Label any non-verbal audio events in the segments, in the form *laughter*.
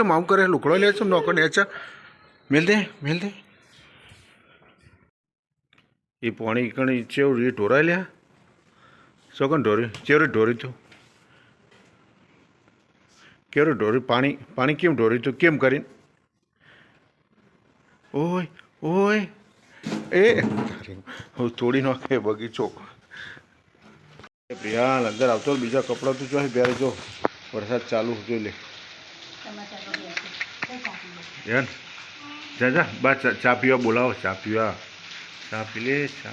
આવું કરે લુકડો લે ચમ નોકર લે છે. મેલ દે મેલ દે. એ પાણી કણી ચેવડી એ ઢોરાય લ્યા સોકન ઢોરી, ચેવડી ઢોરી તું. કેવડું ઢોરી, પાણી પાણી કેમ ઢોરી તું? કેમ કરીને? ઓય ઓય. એ તોડી નાખે બગીચો. પ્રિયાલ અંદર આવતો બીજા કપડાં તું જો પહેરે જો. વરસાદ ચાલુ જોઈ લે. યાર જા જા બા ચા પીવા બોલાવો ચા પીવા. ચા પી લે ચા.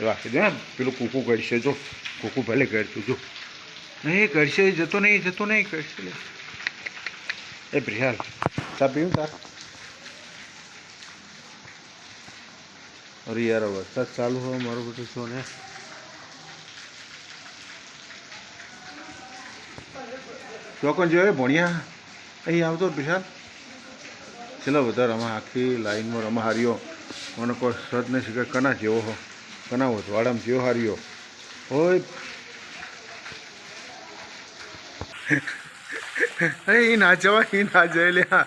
રાખી દે પેલું કૂકું કરશે જો. કૂકું ભલે કરતું જો. નહીં કરશે જતો નહીં જતો નહીં કરશે. લે એ પ્રિયાલ ચા પીવું તાર અરે યાર વરસાદ ચાલુ હોય મારું બધું છો ને ચોકન જોઈએ ભણ્યા. અહીં આવતો વિશાલ છેલ્લા બધા રમા, આખી લાઈનમાં રમા હાર્યો મને કોઈ સદ નહીં શીખે, કના જેવો હો. કના વાડામાં જેવો હાર્યો હોય અરે એ ના જવાય એ ના જાય લ્યા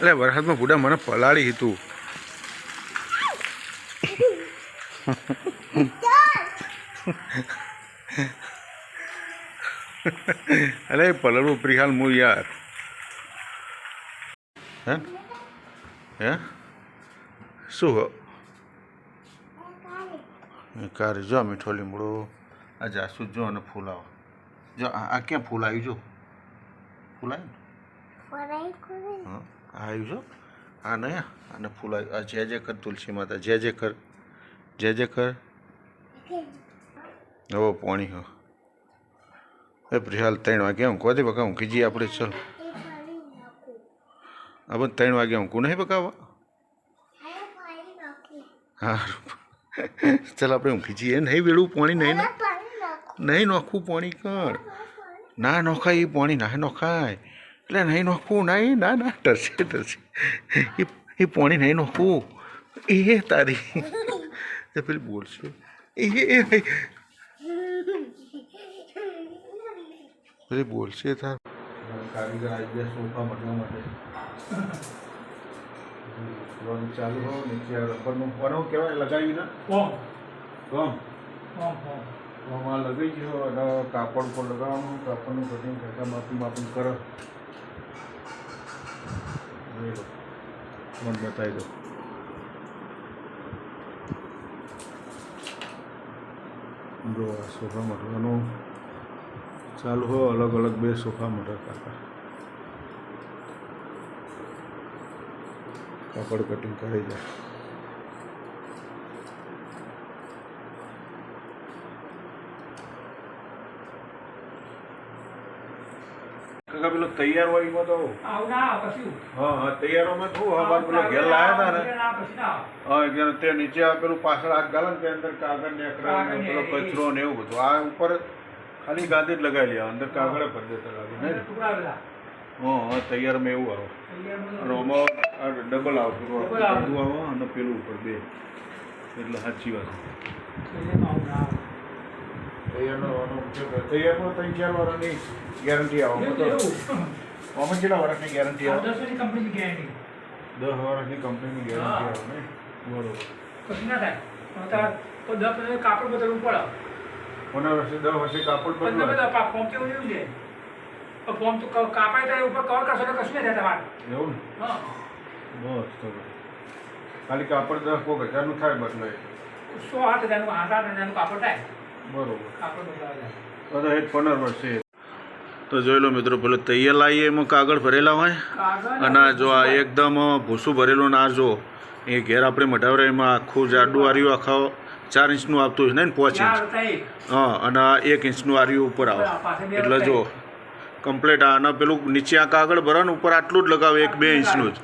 અરે, વરસાદમાં બુડા મને પલાળી હતું. *laughs* અરે પલળવું પ્રિહાલ મુ યાર હે હે શું હો કાર જો મીઠો લીમડો આ જાસૂદ જો અને ફૂલ આવો જો આ ક્યાં ફૂલ આવ્યું જો ફૂલ આવ્યું હા આવ્યું આ નહીં અને ફૂલ આવ્યું આ જે જે કર તુલસી માતા જય જે કર જય જે કર હવે પાણી હો એ પ્રિહાલ ત્રણ વાગે હું કોદે બકા હું કીજી આપણે, ચલ. આ બધું ત્રણ વાગે હું નહીં બકાવા હા ચાલ, આપણે ઊંઘી જઈએ. નહીં વેળું, પાણી નહીં નહીં નોખવું, પાણી કર. ના નોખાય એ પાણી, ના નોખાય. એટલે નહીં નોખવું, નહીં, ના ના ટરશે ટરશે એ એ પાણી નહીં નોખવું. એ તારી પેલી બોલશે એ એ બોલશે તાર. કારીગર આવી ગયા સોફા મટવા માટે. ચાલુ હો નીચે રબરનું કોનો કહેવાય લગાવી ના? કોમ કોમ કોમ આમાં લગાવી ગયો અને કાપડ પર લગાવવાનું કાપડનું કટિંગ કરતા માપી માપી કરો. મને બતાવી દો. જો આ સોફા મટવાનું ચાલુ હો અલગ અલગ બે સોફા મોટા કાકા કાપડ કટિંગ કરી જાય કાકા પેલો તૈયાર હોય તો? હા હા તૈયારોમાં શું પેલો ઘેર લાયા હતા ને. હા તે નીચે પેલું પાછળ હાથ ગાલે ને તે અંદર કાગળ ને પેલો કચરો ને એવું બધું. આ ઉપર ખાલી ગાંધી જ લગાવી લે અંદર કાગળ ભરી દેતા લાગે. હા તૈયારમાં એવું આવે આ ડબલ આવતું Double આવે. અને પેલું ઉપર બે એટલે સાચી વાત. તૈયારનો ત્રણ ચાર વર્ષની ગેરંટી આવે આમાં. કેટલા વર્ષની ગેરંટી આવે. દસ વર્ષની કંપનીની ગેરંટી આવે ને બરોબર કશું ના થાય. કાપડ બદલવું પડે. પંદર વર્ષે દસ વર્ષે કાપડ પણ બદલાય. પા- ફોર્મ કેવું એવું છે? ફોર્મ તો કાપાય તો ઉપર કવર કરશો તો કશું નહીં તમારે. એવું ને હા. બસ તો ખાલી કાપડ દસ કોક હજારનું થાય બદલાય સો હાથ હજારનું, આઠ આઠ હજારનું કાપડ થાય. બરોબર કાપડ. બધા એક પંદર વર્ષે તો જોઈ લો મિત્રો પેલો તૈયાર લાવીએ એમાં કાગળ ભરેલા હોય અને જો આ એકદમ ભૂસું ભરેલું ના જો એ ઘેર આપણે મઢાવરા એમાં આખું જાડું આર્યું આખા ચાર ઇંચનું આવતું હોય ને પાંચ ઇંચ. હા અને આ એક ઇંચનું આર્યું ઉપર આવે. એટલે જો કમ્પ્લીટ આના પેલું નીચે આ કાગળ ભરવાનું ઉપર આટલું જ લગાવે એક બે ઇંચનું જ.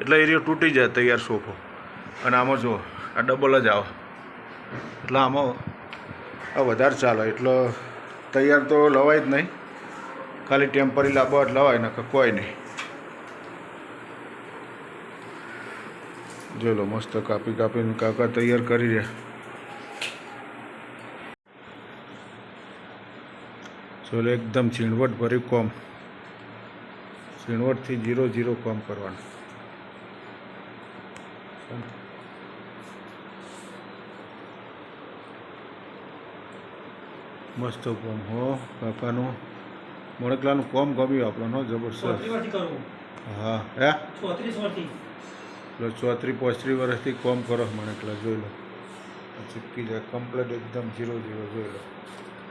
એટલે એરિયો તૂટી જાય તૈયાર સોફો. અને આમાં જો આ ડબલ જ આવે. એટલે આમાં આ વધારે ચાલે. એટલે તૈયાર તો લવાય જ નહીં. ખાલી ટેમ્પરી લાવવા જ લવાય ને કોઈ નહીં. જોઈ લો મસ્ત કાપી કાપીને કાકા તૈયાર કરી રહ્યા. જો એકદમ ઝીણવટ ભર્યું કોમ. ઝીણવટથી જીરો જીરો કોમ કરવાનું. મસ્ત કોમ હો કાકાનું મણકલાનું કોમ ગમ્યું આપણને કરું. હા હે? ચોત્રી એટલે ચોત્રીસ પોત્રીસ વર્ષથી કોમ કરો મણકલા જોઈ લો. ચીપકી જાય કમ્પ્લેટ એકદમ જીરો જીરો જોઈ લો.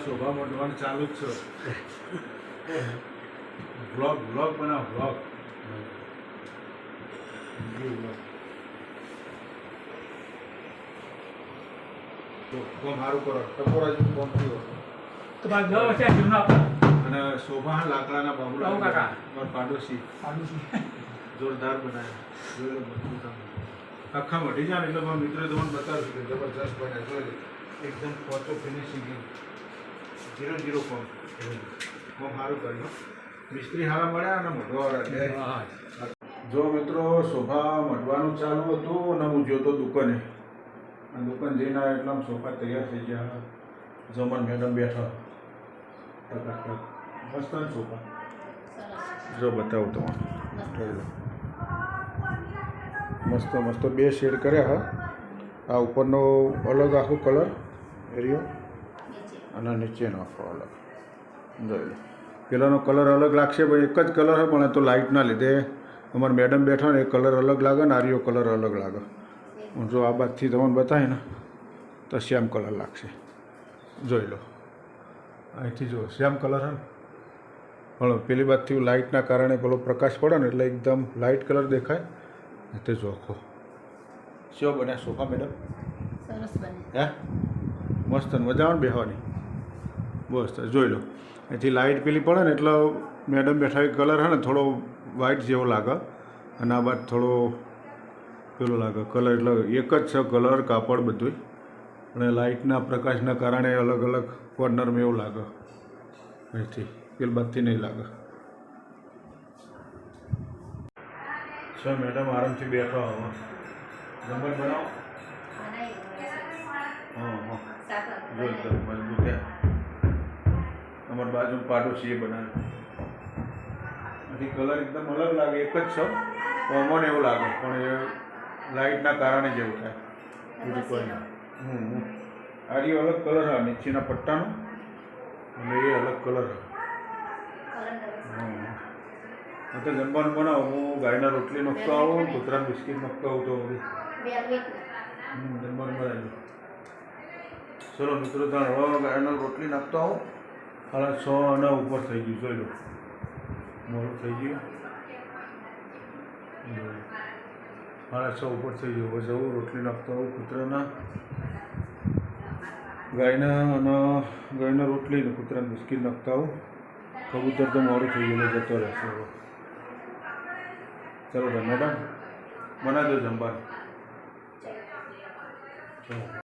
શોભા મોટવાનું ચાલુ જ છે. બ્લોગ બ્લોગ બનાવ વ્લોગ કોમ સારું કરો. ટપોરા જેવું કોમ થયું. તો બાદ દર વર્ષે જૂના અને શોભા લાકડાના બાબુલા કાકા. મારા પાડોશી. પાડોશી. જોરદાર બનાવ્યા જોઈ લો બધું આખા મટી જાય એટલે મારા મિત્રોએ તમને બતાવ્યું કે જબરજસ્ત બન્યા જોઈ લો. એકદમ પોચો ફિનિશિંગ ઝીરો ઝીરો કોમ કોમ સારું કર્યું મિસ્ત્રી હારા મળ્યા અને મઢવાવાળા બે જો મિત્રો શોભા મઢવાનું ચાલુ હતું અને હું જોતો દુકાને. અને દુકાન જઈને આવ્યા એટલે સોફા તૈયાર થઈ ગયા. જમણ મેડમ બેઠા. મસ્ત સોફા? જો બતાવું તમારે મસ્ત મસ્ત. બે શેડ કર્યા, હા. આ ઉપરનો અલગ આખો કલર એરિયો. અને નીચેનો આખો અલગ. જોઈ પેલાનો કલર અલગ લાગશે, પણ એક જ કલર હોય પણ એ તો લાઇટના લીધે. અમારા મેડમ બેઠા ને એ કલર અલગ લાગે ને આર્યો કલર અલગ લાગે. હું જો આ બાદથી તમને બતાવે ને તો શ્યામ કલર લાગશે. જોઈ લો. અહીંથી જો શ્યામ કલર છે પણ પેલી બાજુથી લાઇટના કારણે પેલો પ્રકાશ પડે ને એટલે એકદમ લાઇટ કલર દેખાય. તે જો આખો. શો બન્યા સોફા મેડમ સરસ બને. હે? મસ્ત મજા આવે ને બેહવાની? બસ જોઈ લો. અહીંથી લાઇટ પેલી પડે ને એટલે મેડમ બેઠા કલર હે ને થોડો વ્હાઇટ જેવો લાગે. અને આ બાદ થોડો પેલો લાગે. કલર એટલે એક જ છે કલર કાપડ બધું અને લાઇટના પ્રકાશના કારણે અલગ અલગ કોર્નરમાં એવું લાગે. અહીંથી પેલબાદથી નહીં લાગે. છે મેડમ આરામથી બેઠો હવે નંબર બનાવો? હા હા. જો એકદમ મજબૂત અમારી બાજુ પાડોશી એ બનાવ્યું કલર એકદમ અલગ લાગે, એક જ છે. કોમન એવું લાગે, પણ એ લાઇટના કારણે જ એવું થાય. બીજું કોઈ હમ હમ. આ રહ્યો અલગ કલર હા નીચેના પટ્ટાનો. અને એ અલગ કલર હા તો જમવાનું બનાવો. હું ગાયના રોટલી નાખતો આવું કૂતરાને બિસ્કિટ નાખતો આવું તો બધું. હમ, જમવાનું બનાવી ચલો મિત્રો ત્યાં હવે ગાયનો રોટલી નાખતો આવું. હાલ છ અને ઉપર થઈ ગયું જોઈ લો. મોડું થઈ ગયું. સાડા છ ઉપર થઈ ગયું. જવું, રોટલી નાખતો આવું કૂતરાના. ગાયના અને ગાયના રોટલી ને કૂતરાને બિસ્કિટ નાખતા હોઉં કબૂતર તો મોડું થઈ ગયેલું જતો રહેશે હવે. ચલો તો મેડમ બનાવી દો જમવાનું